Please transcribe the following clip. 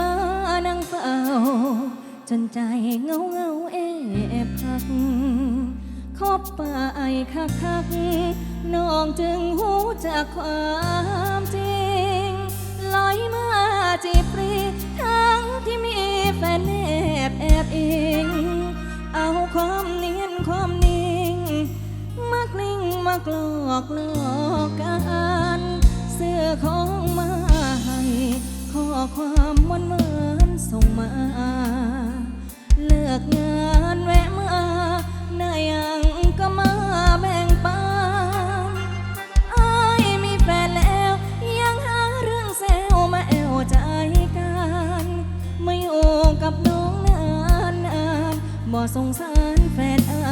มานั่งเฝ้า จนใจเงาเงาๆแอบพักคบปไปคักคักน้องจึงหูจากความจริงลอยมาจีบปรีทั้งที่มีแฟนแอบแอบอิงเอาความเนียนความนิ่งมากลิ้งมากลอกลอกกันเสื้อของมาให้ ข้อความวันเหมือนส่งมา เลิกงานแวะมาได้ยังก็มาแบ่งปันอายมีแฟนแล้ว ยังหาเรื่องแซวมาแอวใจกัน ไม่โอกับน้องนานนานบ่สงสารแฟนอา